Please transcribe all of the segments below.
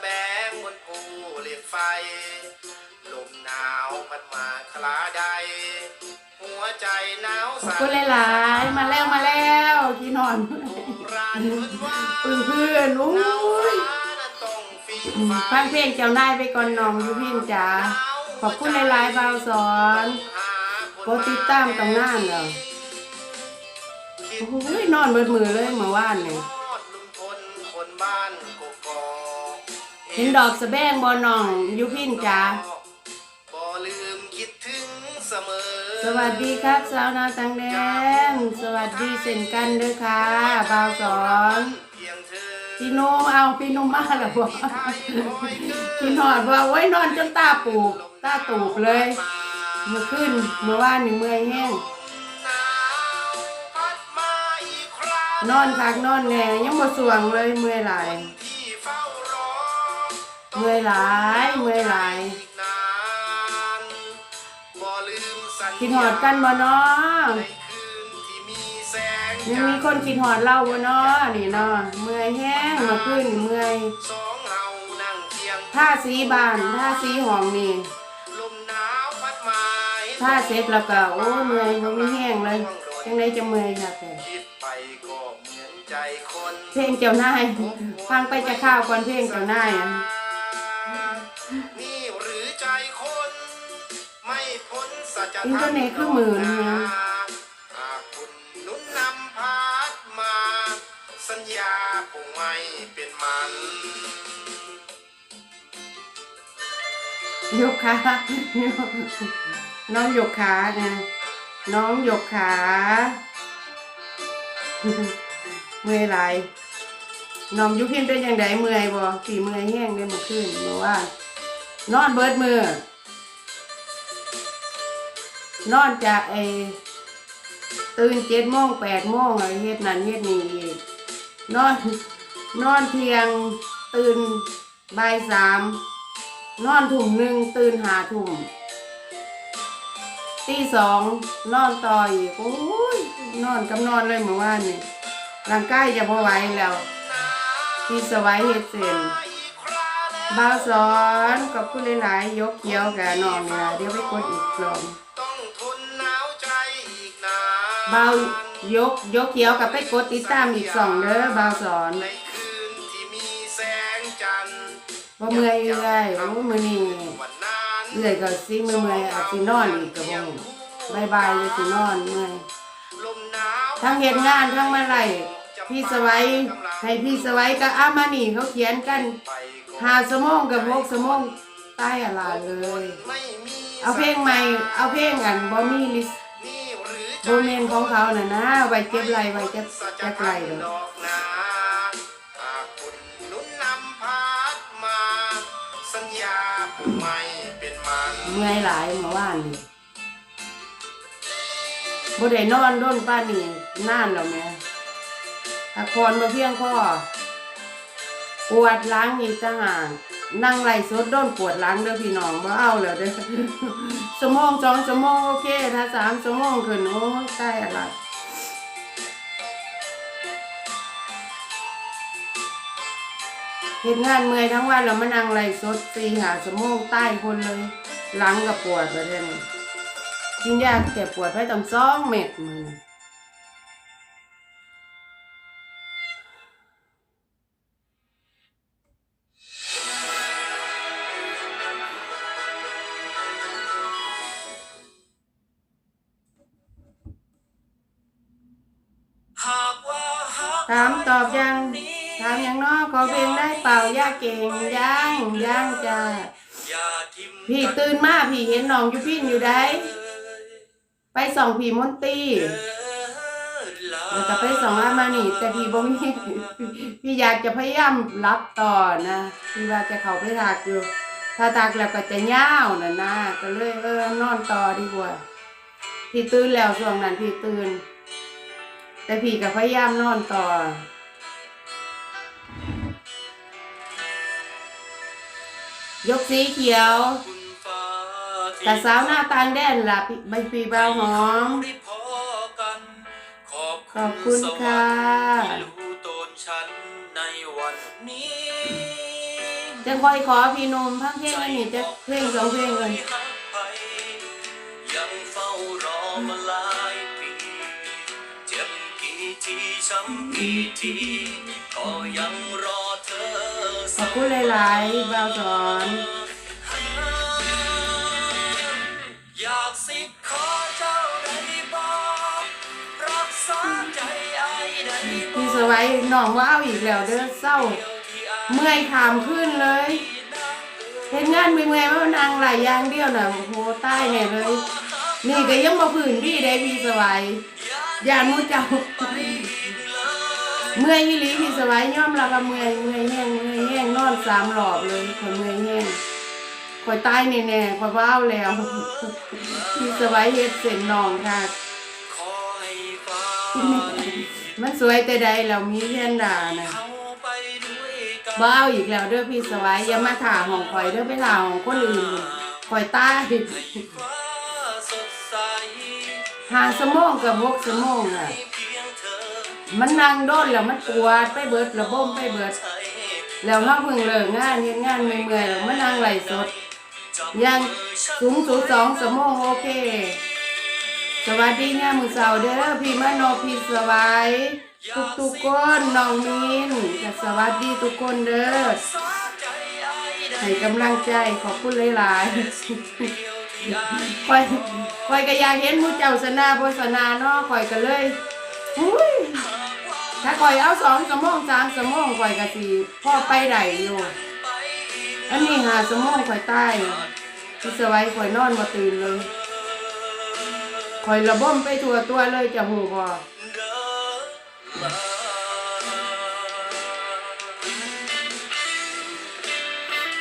แบงบนภูเหล็กไฟ ลมหนาวพัดมาคลาใด หัวใจหนาวขอบสั่นคุณหลายๆมาแล้วมาแล้วที่นอนร้านมืดว่าเพื่อนเพื่อนๆอุ้หนาวยฟ้านั้นต้องฟีฟังเพลงเจ้านายไปก่อนน้องยูพินจ๋าขอบคุณหลายๆเบาสอนโปรติดตามตำนานเหรอ โอ้ยนอนเบิดมือเลยเมื่อวานเนี่ยลุงพลคนบ้านกกอก เห็นดอกสะแบงบอน้องยูพินจ๋าบ่ลืมคิดถึงเสมอ สวัสดีครับสาวนาตังแดนสวัสดีเช่นกันเด้อค่ะเบาสอนเพียงเธอพี่นุ่มเอาพี่นุ่มมาแล้วบ่พี่นอนว่าโอ้ยนอนจนตาปูบตาตูบเลย เมื่อคืนเมื่อวานนี่เมื่อยแห้งหนาวพัดมาอีกครั้งนอนคักนอนแหน่ยังบ่สวงเลยเมื่อยหลายที่เฝ้ารอ เมื่อยหลายเมื่อยหลายอีกนานบ่ลืมสัญญาคิดหอดกันบ่เนาะในคืนที่มีแสงยังมีคนคิดหอดเราบ่เนาะนี่เนาะเมื่อยแห้งเมื่อคืนนี่เมื่อยสองเฮานั่งเคียงท่าสีบ้านท่าสีห้องนี่ลมหนาวพัดมาท่าเสร็จแล้วก็โอ้เมื่อยบ่มีแห้งเลยจังไดจะเมื่อยค่ะแต่คิดไปก็เหมือนใจคนเพลงเจ้านายฟังไปจะข้าวก่อนเพลงเจ้านายอะ อินเทอร์เน็ตคือหมื่นเนี่ยหากคุณหนุนนำพาดมาสัญญาคงไม่เป็นมันยกขาน้องยกขาไงน้องยกขาเมื่อยหลายน้องยุพินเป็นยังไงเมื่อยบ่สีเมื่อยแห้งได้เมื่อคืนเมื่อว่านนอนเบิดมือ นอนจากไอตื่นเจ็ดโมงแปดโมงไอเฮ็ดนั่นเฮ็ดนี่อีกนอนนอนเที่ยงตื่นบ่ายสามนอนถุ่มหนึ่งตื่นหาถุ่มตีสองนอนต่ออีกโอ้ยนอนกับนอนเลยเมื่อวานนี่ร่างกายจะพอไหวแล้วพี่สวัยเฮ็ดเส้นบ่าวสอนกับคุณหลายๆยกเกี้ยวกับน้องนี่ล่ะเดี๋ยวไปกดอีกรอบต้องานบ่ายกยกเกี้ยวกับไปกดติดตามอีกสองเด้อบ่าสอนบ่เมื่อยเอื้อยโอ้มือนี้วันนั้นเอื้อยก็สิเมื่อยอาจสินอนอีกก็บ่ฮู้บายเลยสินอนเมื่อยทั้งเห็นงานทั้งมาไล่พี่สวัยให้พี่สวัยกับอามานี่เขาเขียนกันหาสมองกับหกสมองใต้อะไรเลย เอาเพลงใหม่ เอาเพลงอันบอมีลิสนี่หรือโบเมนของเขาน่ะนะไว้เก็บไรไว้จะจะไกลเลยดอกนาหากคุณหนุนนำพาดมาสัญญาผมไม่เป็นมันเมื่อยหลายเมื่อวานนี่บ่ได้นอนด้นป้านนี่นานแล้วแม่พักผ่อนมาเพียงพอปวดหล้างนี่จ้าหาก นั่งไล่สดด้นปวดหล้างเด้อพี่น้องบ่เอาแล้วเด้อสมองสองสมองโอเคถ้าสามสมองขึ้นโอ้ยใกล้อะไรเห็นงานเมื่อยทั้งวันแล้วมานั่งไล่สดตีหาสมองใต้คนเลยหลังกับปวดไปเท่านี้กินยาแก้ปวดไปตั้งสองเม็ดมือ ถามตอบยังถามยังเนอขอเพลงได้เปล่าย่าเก่งยังยังจ้าพี่ตื่นมาพี่เห็นน้องอยู่พินอยู่ได้ไปส่องพี่มนตีแล้วก็ไปส่องอามานี่แต่พี่บ่มีพี่อยากจะพยายามรับต่อนะพี่ว่าจะเข้าไปทักอยู่ถ้าทักแล้วก็จะยาวนะนะก็เลยเออนอนต่อดีกว่า พี่ตื่นแล้วช่วงนั้นพี่ตื่น แต่พี่ก็พยายามนอนต่อ ยกสีเขียวแต่สาวหน้าตางแดนล่ะพี่ใบปีเบาหอม ขอบคุณค่ะที่รู้ตนฉันวันนี้จังคอยขอพี่หนุ่มพังเพลงอันนี้จะเพลงสองเพลงเลยยังเฝ้ารอมาหลายปีเจ็บกี่ ทีช้ำกี่ทีก็ยังรอเธอขอบคุณหลายๆบ่าวสอนอยากสิขอเจ้าได้บอกรักษาใจไอ้ได้บอพี่กสวัยน้องว่าเอาอีกแล้วเด้อเศร้าที่อ้ายเมื่อยขามขึ้นเลยเห็นงานเมื่อยๆว่านางหลายอย่างเดียวน่ะโอ้โหใต้แน่เลย นี่ก็ยังมาพื้นพี่ได้พี่สวัยยานมูเจ้า เมื่อยอีหลีพี่สวัยยอมรับว่าเมื่อยเมื่อยแห้งเมื่อยแห้งนอนสามรอบเลยคนเมื่อยแห้งคอยตายแน่ๆคอยว้าวแล้วพี่สวัยเฮ็ดเส้นน้องค่ะมันสวยแต่ใดแล้วมีแพนดานะเข้าไปด้วยกันบ้าวอีกแล้วเด้อพี่สวัยอย่ามาถ่าของข่อยเด้อไปถ่าของคนอื่นข่อยตายฟ้าสดใสหาสมองกับวกสมองอะ มันนั่งโดนแล้วมันปวดไปเบิดระบบไปเบิด แล้วเฮาเพิ่งเลิกงานเฮ็ดงานเมื่อยๆแล้วมานั่งไหลสดยังสูงสุดสองสมองโอเค สวัสดีเนี่ยมือสาร์เด้อพี่มโนพี่สวัยทุกทุกคนน้องมินก็สวัสดีทุกคนเด้อให้กำลังใจขอบคุณหลายๆสิ่งเดียวที่ไอ้ข่อยข่อยก็อยากเห็นหมูเจ้าสนาโฆษณาเนาะข่อยก็เลย อุ้ยถ้าข่อยเอาสองสมองสามสมองข่อยก็สิพ่อไปได้อยู่ อันนี้หาสมองข่อยใต้ที่สไว้ข่อยนอนมาตื่นเลยข่อยระบ่มไปทั่วตัวเลยจะหูบ่เดิน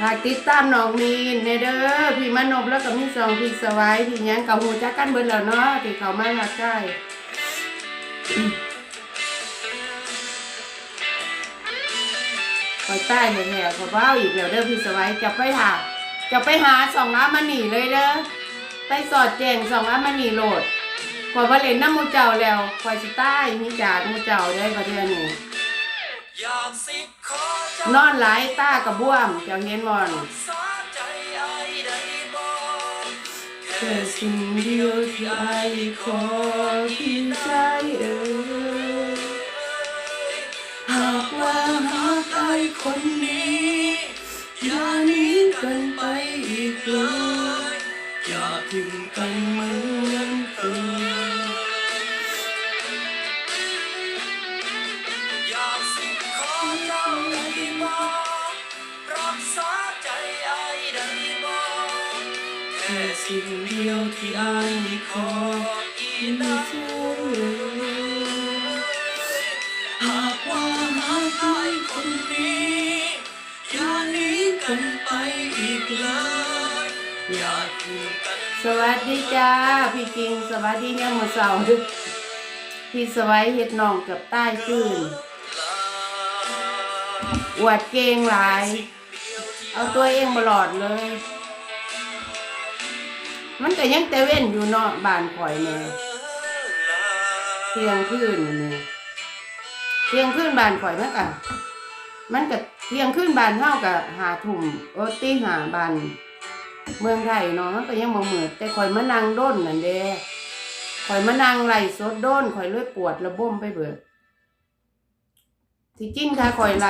มากติดตามน้องมีนเนเด้อพี่มานพแล้วก็มีสองพี่สไว้พี่ยังกับหูจักกันเบิดแล้วเนาะที่เขามามาใกล้ คอยใต้แห่ๆขอว้าอีกแล้วเด้อพี่สวัยจะไปหาจะไปหาสองอามานีเลยเด้อไปสอดแจงสองอามานีโหลดขอยว่าเล่นน้ำมูเจ้าแล้วคอยสิใต้มีจากมูเจ้าได้ประเทศนี้อยากสิขอเจ้านอนหลายตากระบ้วมเจ้าเห็นบ่อน แค่สิ่งเดียวที่ไอ้ขอพี่ใจเอ่ยหากว่าหากไอ้คนนี้อย่าหนีกันไปอีกเลยอย่าทิ้งกันเหมือนเคยอยากสิ่งขอเจ้าได้บอก สิ่งเดียวที่อ้ายขออีนาใจหากว่าหากไอ้คนนี้อย่าหนีกันไปอีกเลยอย่าทิ้งกันสวัสดีจ้า พี่จริงสวัสดีเนี่ยามมือเสาร์พี่สวัยเฮ็ดน้องกับใต้ขึ้นอวดเก่งหลาย เอาตัวเองบลอดเลย มันก็ยังแต่เว้นอยู่เนาะบ้านข่อยเนี่ยเที่ยงคืนนี่เที่ยงคืนบ้านข่อยมันก็มันก็เที่ยงคืนบ้านเฮาก็หาทุ่มโอตีหาบ้านเมืองไทยเนาะมันก็ยังบ่มืดแต่ข่อยมานั่งด้นนั่นเด้ข่อยมานั่งไหลสดด้นข่อยเลยปวดระบมไปเบิดที่จริงถ้าข่อยไหล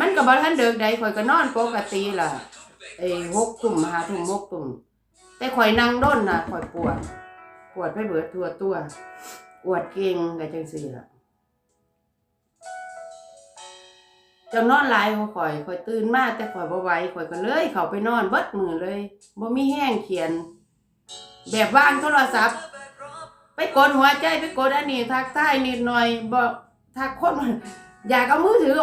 มันก็บ่ทันเดิกใดข่อยก็นอนปกติล่ะไอ้หกตุ่มหาทุ่มหกตุ่ม แต่ข่อยนั่งด้นน่ะข่อยปวด ปวดไปเบิดทั่วตัว อวดเก่งก็จังซี่ล่ะจังนอนหลายของข่อยข่อยตื่นมาแต่ข่อยบ่ไหวข่อยก็เลย เขาไปนอนเบิดมือเลยบ่มีแห้งเขียน แบบวางโทรศัพท์ ไปกดหัวใจไปกดอันนี้ทักทายนิดหน่อยบอกทักคนอยากเอามือถือ